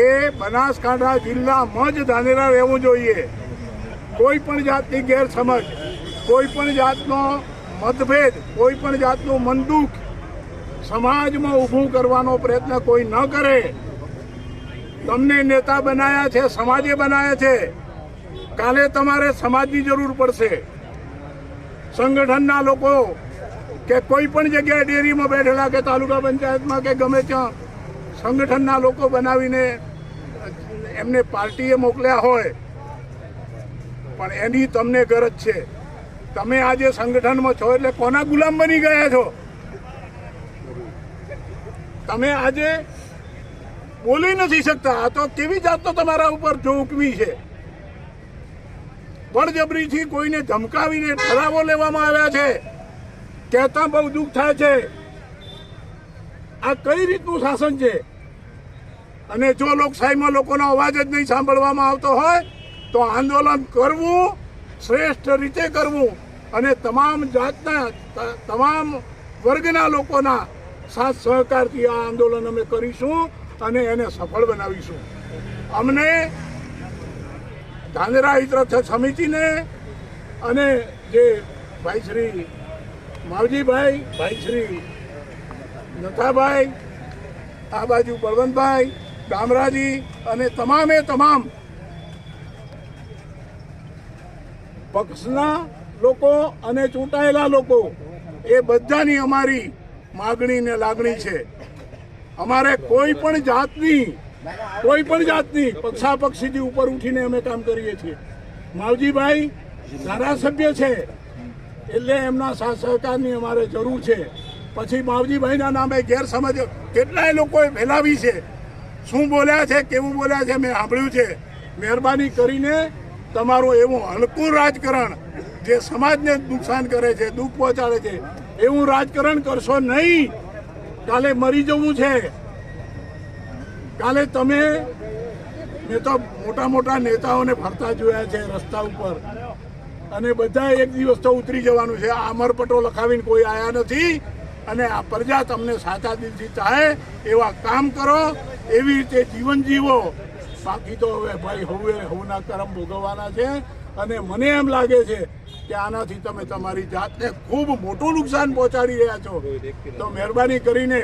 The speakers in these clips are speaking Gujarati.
એ બનાસકાંઠા જિલ્લામાં જ ધાનેરા રહેવું જોઈએ. કોઈ પણ જાતની ગેરસમજ, કોઈ પણ જાતનો મતભેદ, કોઈ પણ જાતનું મનદુખ સમાજમાં ઊભું કરવાનો પ્રયત્ન કોઈ ન કરે. તમને નેતા બનાયા છે, સમાજે બનાયા છે, કાલે તમારે સમાજની જરૂર પડશે. સંગઠનના લોકો કે કોઈ પણ જગ્યાએ ડેરીમાં બેઠેલા કે તાલુકા પંચાયતમાં કે ગમે ત્યાં સંગઠનના લોકો બનાવીને એમને પાર્ટીએ મોકલ્યા હોય, પણ એની તમને ગરજ છે. તમે આજે સંગઠનમાં છો એટલે કોના ગુલામ બની ગયા છો? તમે આજે બોલી નથી શકતા. આ તો કેવી જાતનો તમારા ઉપર જોકવી છે? બળજબરીથી કોઈને ધમકાવીને ઠરાવો લેવામાં આવ્યા છે? કહેતા બહુ દુઃખ થાય છે. આ કઈ રીતનું શાસન છે? અને જો લોકશાહીમાં લોકોનો અવાજ જ નહીં સાંભળવામાં આવતો હોય, તો આંદોલન કરવું, શ્રેષ્ઠ રીતે કરવું અને તમામ જાતના તમામ વર્ગના લોકોના સાથ સહકારથી આ આંદોલન અમે કરીશું અને એને સફળ બનાવીશું. અમને ધાંધરા હિતરથ સમિતિને અને જે ભાઈ શ્રી માવજીભાઈ, ભાઈ શ્રી નથાભાઈ, આ બાજુ બળવંતભાઈ દામરાજી અને તમામે તમામ પક્ષના લોકો અને ચૂંટાયેલા લોકો, એ બધાની અમારી માગણી ને લાગણી છે. અમારે કોઈ પણ જાતની, કોઈ પણ જાતની પક્ષાપક્ષીથી ઉપર ઉઠીને અમે કામ કરીએ છીએ. માવજીભાઈ ધારાસભ્ય છે, એટલે એમના સહકારની અમારે જરૂર છે. પછી માવજીભાઈના નામે ગેરસમજ, કેટલાય લોકોએ ફેલાવી છે. શું બોલ્યા છે, કેવું બોલ્યા છે, મેં સાંભળ્યું છે. મહેરબાની કરીને તમારું એવું હલકું રાજકારણ જે સમાજને નુકસાન કરે છે, દુઃખ પહોંચાડે છે, એવું રાજકારણ કરશો નહીં. કાલે મરી જવું છે. કાલે તમે, મેં તો મોટા મોટા નેતાઓને ફરતા જોયા છે રસ્તા ઉપર. અને બધા એક દિવસ તો ઉતરી જવાનું છે. આ અમરપટો લખાવીને કોઈ આવ્યા નથી. અને આ પ્રજા તમને સાચા દિલથી ચાહે, એવા કામ કરો. એવી રીતે જીવન જીવો. બાકી તો હવે ભાઈ હવે હવના કરમ ભોગવવાના છે અને મને એમ લાગે છે કે આનાથી તમે તમારી જાતને ખૂબ મોટું નુકસાન પહોંચાડી રહ્યા છો. તો મહેરબાની કરીને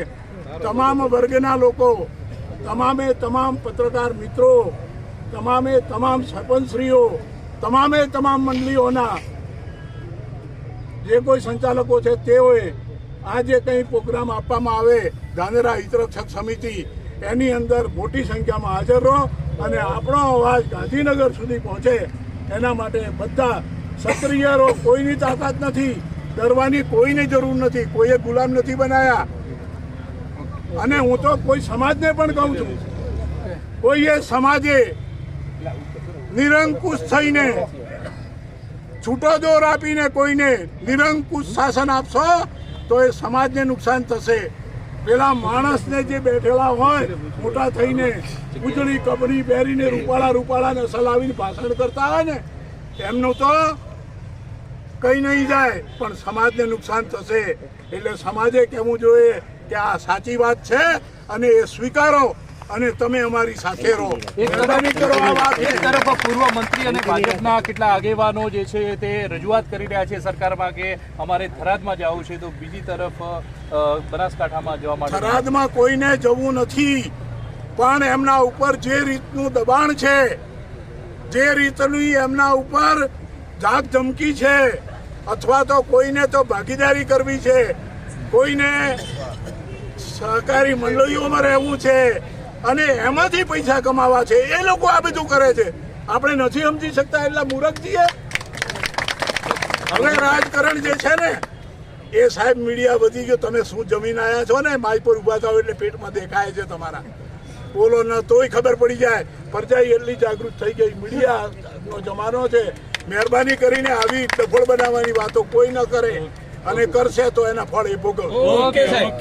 તમામ વર્ગના લોકો, તમામે તમામ પત્રકાર મિત્રો, તમામે તમામ સરપંચશ્રીઓ, તમામે તમામ મંડળીઓના જે કોઈ સંચાલકો છે તેઓએ આ જે કંઈ પ્રોગ્રામ આપવામાં આવે, ધાનેરા હિતરક્ષક સમિતિ એની અંદર મોટી સંખ્યામાં હાજર રહો અને આપણો અવાજ ગાંધીનગર સુધી પહોંચે. એના માટે બધા સક્રિય રહો કોઈની તાકાત નથી, ડરવાની કોઈની જરૂર નથી, કોઈએ ગુલામ નથી બનાયા. અને હું તો કોઈ સમાજને પણ કહું છું, કોઈએ સમાજે નિરંકુશ થઈને છૂટો દોર આપીને કોઈને નિરંકુશ શાસન આપશો, તો એ સમાજને નુકસાન થશે. પેલા માણસને જે બેઠેલા હોય, મોટા થઈને ઉજળી કબરી પહેરીને રૂપાળા રૂપાળાને સલાવીને ભાષણ કરતા હોય ને, એમનું તો કઈ નહીં જાય, પણ સમાજને નુકસાન થશે. એટલે સમાજે કહેવું જોઈએ કે આ સાચી વાત છે અને એ સ્વીકારો. અને તમે અમારી સાથે રહો. એક તરફ પૂર્વ મંત્રી અને ભાજપના કેટલા આગેવાનો જે છે તે રજૂઆત કરી રહ્યા છે સરકારમાં કે અમારે થરાદમાં જવું છે તો બીજી તરફ બનાસકાંઠામાં જવા માટે થરાદમાં કોઈને જવું નથી પણ એમના ઉપર જે રીતનું દબાણ છે જે રીતની એમના ઉપર જાત ધમકી છે અથવા તો કોઈને તો ભાગીદારી કરવી છે કોઈને સહકારી મંડળીઓમાં રહેવું છે અને એમાંથી પૈસા કમાવા છે. એ લોકો આ બધું કરે છે. આપણે નથી સમજી શકતા એટલા મૂર્ખ છીએ હવે રાજકારણ જે છે ને એ સાહેબ મીડિયા વધી ગયો. તમે શું જમીન આવ્યા છો ને? માઈ પર ઊભા થાવ એટલે પેટમાં દેખાય છે તમારા. બોલો ન તોય ખબર પડી જાય. પરજાઈ એટલી જાગૃત થઈ ગઈ. મીડિયાનો જમાનો છે. મહેરબાની કરીને આવી ડફળ બનાવવાની વાતો કોઈ ન કરે. અને કરશે તો એના ફળ એ ભોગવ ઓકે સાહેબ.